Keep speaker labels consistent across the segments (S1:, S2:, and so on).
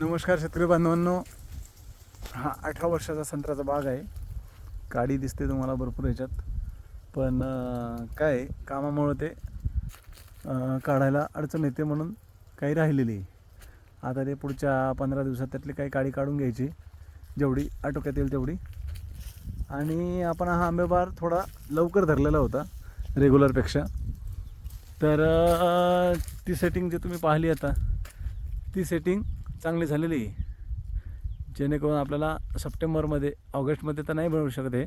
S1: नमस्कार शेतकरी बांधवांनो. हा अठरा वर्षाचा संत्र्याचा बाग आहे. काडी दिसते तुम्हाला भरपूर ह्याच्यात. पण काय कामामुळं ते काढायला अडचण येते म्हणून काही राहिलेली आहे. आता ते पुढच्या पंधरा दिवसात त्यातली काही काडी काढून घ्यायची. जेवढी आटोक्यात येईल तेवढी. आणि आपण हा आंबेबार थोडा लवकर धरलेला होता. रेग्युलरपेक्षा. तर ती सेटिंग जे तुम्ही पाहिली आता ती सेटिंग चांगली झालेली आहे. जेणेकरून आपल्याला सप्टेंबरमध्ये ऑगस्टमध्ये तर नाही मिळू शकत आहे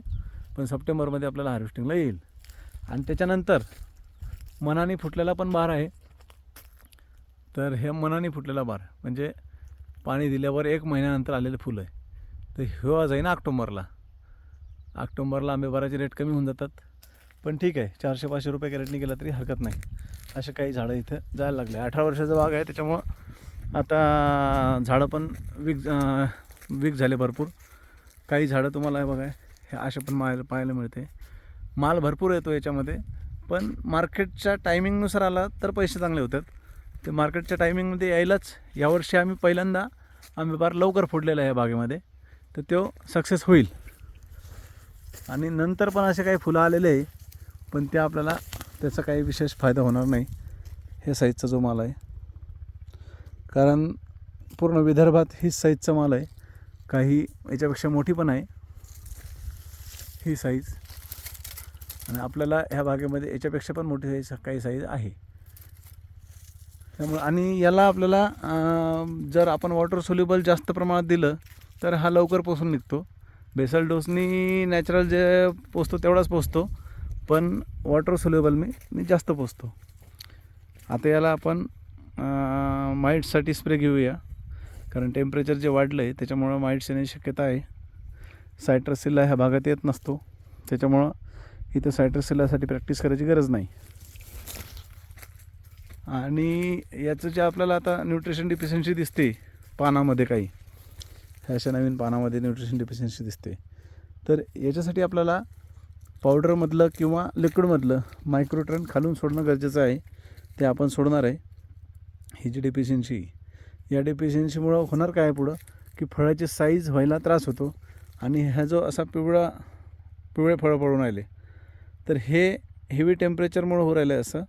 S1: पण सप्टेंबरमध्ये आपल्याला हार्वेस्टिंगला येईल. आणि त्याच्यानंतर मनाने फुटलेला पण बार आहे. तर हे मनाने फुटलेला बार म्हणजे पाणी दिल्यावर एक महिन्यानंतर आलेलं फुलं आहे. तर ह्यो जाईन ऑक्टोंबरला. ऑक्टोबरला आंबेबाराचे रेट कमी होऊन जातात. पण ठीक आहे चारशे पाचशे रुपये कॅरेटनी गेला तरी हरकत नाही. असे काही झाडं इथं जायला लागले. अठरा वर्षाचा बाग आहे त्याच्यामुळं आता झाडं पण वीक वीक झाले भरपूर. काही झाडं तुम्हाला हे बघा हे असे पण माय पाहायला मिळते. माल भरपूर येतो याच्यामध्ये पण मार्केटच्या टायमिंगनुसार आला तर पैसे चांगले होतात. ते मार्केटच्या टायमिंगमध्ये यायलाच यावर्षी आम्ही पहिल्यांदा आम्ही फार लवकर फोडलेला आहे या बागेमध्ये. तर तो सक्सेस होईल. आणि नंतर पण असे काही फुलं आलेले आहे पण ते आपल्याला त्याचा काही विशेष फायदा होणार नाही. हे साईजचा जो माल आहे. कारण पूर्ण विदर्भात हीच साईजचा माल आहे. काही याच्यापेक्षा मोठी पण आहे. ही साईज. आणि आपल्याला ह्या बागेमध्ये याच्यापेक्षा पण मोठी साईज काही साईज आहे. त्यामुळे आणि याला आपल्याला जर आपण वॉटर सोल्युबल जास्त प्रमाणात दिलं तर हा लवकर पोसून निघतो. बेसल डोसनी नॅचरल जे पोचतो तेवढाच पोचतो पण वॉटर सोल्युबल मी मी जास्त पोचतो आता याला आपण माईट्ससाठी स्प्रे घेऊया. कारण टेम्परेचर जे वाढलं आहे त्याच्यामुळं माईट्स येण्याची शक्यता आहे. सायट्रसिल्ला ह्या भागात येत नसतो. त्याच्यामुळं इथं सायट्रसिल्लासाठी प्रॅक्टिस करायची गरज नाही. आणि याचं जे आपल्याला आता न्यूट्रिशन डिफिशियन्सी दिसते पानामध्ये काही. ह्या अशा नवीन पानामध्ये न्यूट्रिशन डिफिशियन्सी दिसते. तर याच्यासाठी आपल्याला पावडरमधलं किंवा लिक्विडमधलं मायक्रोट्रन खालून सोडणं गरजेचं आहे. ते आपण सोडणार आहे. ही जी डेफिशियन्सी या डेफिशियन्सीमुळं होणार काय पुढं? की फळाची साईज व्हायला त्रास होतो आणि ह्या जो असा पिवळा पिवळे फळं पडून राहिले. तर हे हेवी टेम्परेचरमुळं होऊ राहिलं आहे असं.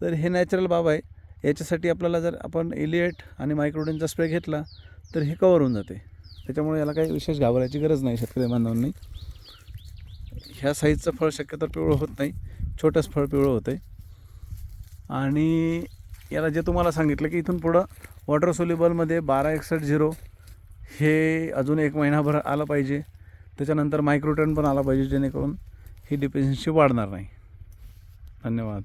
S1: तर हे नॅचरल बाब आहे. याच्यासाठी आपल्याला जर आपण इलिएट आणि मायक्रोडेनचा स्प्रे घेतला तर हे कवर होऊन जाते. त्याच्यामुळे याला काही विशेष घाबरायची गरज नाही शेतकरी बांधवांनी. ह्या साईजचं फळ शक्यतो पिवळं होत नाही. छोटंच फळ पिवळं होतं आहे आणि याला जे तुम्हाला सांगितलं की इथून पुढं वॉटर सोल्युबलमध्ये बारा एकसष्ट झिरो हे अजून एक महिनाभर आलं पाहिजे. त्याच्यानंतर मायक्रोटन पण आला पाहिजे जेणेकरून ही डिपेन्सी वाढणार नाही. धन्यवाद.